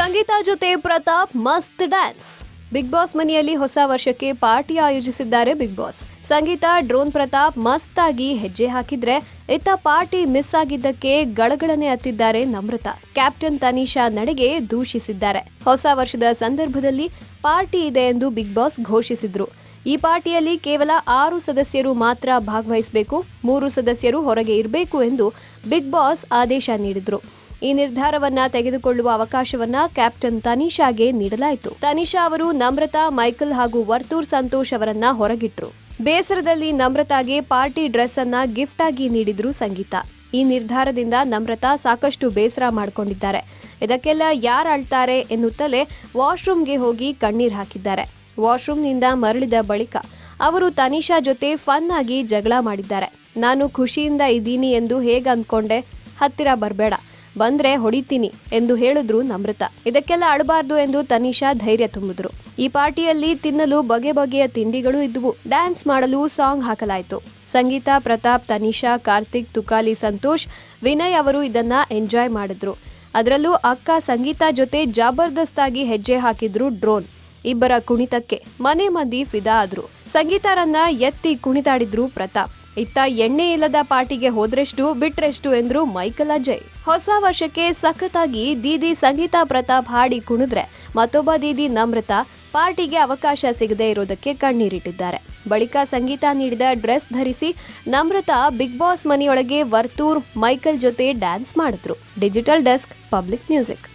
ಸಂಗೀತ ಜೊತೆ ಪ್ರತಾಪ್ ಮಸ್ತ್ dance. Big boss ಮನೆಯಲ್ಲಿ ಹೊಸ ವರ್ಷಕ್ಕೆ party ಆಯೋಜಿಸಿದ್ದಾರೆ Bigg Boss. Sangeetha, drone Prathap ಮಸ್ತ್ ಆಗಿ ಹೆಜ್ಜೆ ಹಾಕಿದ್ರೆ ಇತ್ತ ಪಾರ್ಟಿ ಮಿಸ್ ಆಗಿದ್ದಕ್ಕೆ ಗಳಗಳನೆ ಹತ್ತಿದ್ದಾರೆ ನಮ್ರತಾ. ಕ್ಯಾಪ್ಟನ್ ತನಿಷಾ ನಡೆಗೆ ದೂಷಿಸಿದ್ದಾರೆ. ಹೊಸ ವರ್ಷದ ಸಂದರ್ಭದಲ್ಲಿ ಪಾರ್ಟಿ ಇದೆ ಎಂದು ಬಿಗ್ ಬಾಸ್ ಘೋಷಿಸಿದ್ರು. ಈ ಪಾರ್ಟಿಯಲ್ಲಿ ಕೇವಲ ಆರು ಸದಸ್ಯರು ಮಾತ್ರ ಭಾಗವಹಿಸಬೇಕು, ಮೂರು ಸದಸ್ಯರು ಹೊರಗೆ ಇರಬೇಕು ಎಂದು ಬಿಗ್ ಬಾಸ್ ಆದೇಶ ನೀಡಿದ್ರು. ಈ ನಿರ್ಧಾರವನ್ನ ತೆಗೆದುಕೊಳ್ಳುವ ಅವಕಾಶವನ್ನ ಕ್ಯಾಪ್ಟನ್ ತನಿಷಾಗೆ ನೀಡಲಾಯಿತು. ತನಿಷಾ ಅವರು ನಮ್ರತಾ, ಮೈಕಲ್ ಹಾಗೂ ವರ್ತೂರ್ ಸಂತೋಷ್ ಅವರನ್ನ ಹೊರಗಿಟ್ರು. ಬೇಸರದಲ್ಲಿ ನಮ್ರತಾಗೆ ಪಾರ್ಟಿ ಡ್ರೆಸ್ ಅನ್ನ ಗಿಫ್ಟ್ ಆಗಿ ನೀಡಿದ್ರು ಸಂಗೀತ. ಈ ನಿರ್ಧಾರದಿಂದ ನಮ್ರತಾ ಸಾಕಷ್ಟು ಬೇಸರ ಮಾಡಿಕೊಂಡಿದ್ದಾರೆ. ಇದಕ್ಕೆಲ್ಲ ಯಾರು ಅಳ್ತಾರೆ ಎನ್ನುತ್ತಲೇ ವಾಶ್ರೂಮ್ಗೆ ಹೋಗಿ ಕಣ್ಣೀರ್ ಹಾಕಿದ್ದಾರೆ. ವಾಶ್ರೂಮ್ನಿಂದ ಮರಳಿದ ಬಳಿಕ ಅವರು ತನಿಷಾ ಜೊತೆ ಫನ್ ಆಗಿ ಜಗಳ ಮಾಡಿದ್ದಾರೆ. ನಾನು ಖುಷಿಯಿಂದ ಇದ್ದೀನಿ ಎಂದು ಹೇಗೆ ಅಂದ್ಕೊಂಡೆ? ಹತ್ತಿರ ಬರಬೇಡ. ಬಂದ್ರೆ ಹೊಡಿತೀನಿ ಎಂದು ಹೇಳಿದ್ರು ನಮ್ರತ. ಇದಕ್ಕೆಲ್ಲ ಅಳಬಾರ್ದು ಎಂದು ತನಿಷಾ ಧೈರ್ಯ ತುಂಬಿದ್ರು. ಈ ಪಾರ್ಟಿಯಲ್ಲಿ ತಿನ್ನಲು ಬಗೆ ಬಗೆಯ ತಿಂಡಿಗಳು ಇದ್ದವು ಡ್ಯಾನ್ಸ್ ಮಾಡಲು ಸಾಂಗ್ ಹಾಕಲಾಯಿತು. ಸಂಗೀತ, ಪ್ರತಾಪ್, ತನಿಷಾ, ಕಾರ್ತಿಕ್, ತುಕಾಲಿ, ಸಂತೋಷ್, ವಿನಯ್ ಅವರು ಇದನ್ನ ಎಂಜಾಯ್ ಮಾಡಿದ್ರು. ಅದರಲ್ಲೂ ಅಕ್ಕ ಸಂಗೀತ ಜೊತೆ ಜಬರ್ದಸ್ತಾಗಿ ಹೆಜ್ಜೆ ಹಾಕಿದ್ರು ಡ್ರೋನ್. ಇಬ್ಬರ ಕುಣಿತಕ್ಕೆ ಮನೆ ಮಂದಿ ಫಿದಾ ಆದ್ರು. ಸಂಗೀತಾರನ್ನ ಎತ್ತಿ ಕುಣಿತಾಡಿದ್ರು ಪ್ರತಾಪ್. ಇತ್ತ ಎಣ್ಣೆ ಇಲ್ಲದ ಪಾರ್ಟಿಗೆ ಹೋದ್ರೆಷ್ಟು, ಬಿಟ್ರೆಷ್ಟು ಎಂದ್ರು ಮೈಕಲ್ ಅಜಯ್ ಹೊಸ ವರ್ಷಕ್ಕೆ ಸಖತ್ತಾಗಿ ದೀದಿ ಸಂಗೀತಾ ಪ್ರತಾಪ್ ಹಾಡಿ ಕುಣಿದ್ರೆ, ಮತ್ತೊಬ್ಬ ದೀದಿ ನಮ್ರತಾ ಪಾರ್ಟಿಗೆ ಅವಕಾಶ ಸಿಗದೆ ಇರೋದಕ್ಕೆ ಕಣ್ಣೀರಿಟ್ಟಿದ್ದಾರೆ. ಬಳಿಕ ಸಂಗೀತ ನೀಡಿದ ಡ್ರೆಸ್ ಧರಿಸಿ ನಮ್ರತಾ ಬಿಗ್ ಬಾಸ್ ಮನೆಯೊಳಗೆ ವರ್ತೂರ್ ಮೈಕಲ್ ಜೊತೆ ಡ್ಯಾನ್ಸ್ ಮಾಡಿದ್ರು. Digital desk, public music.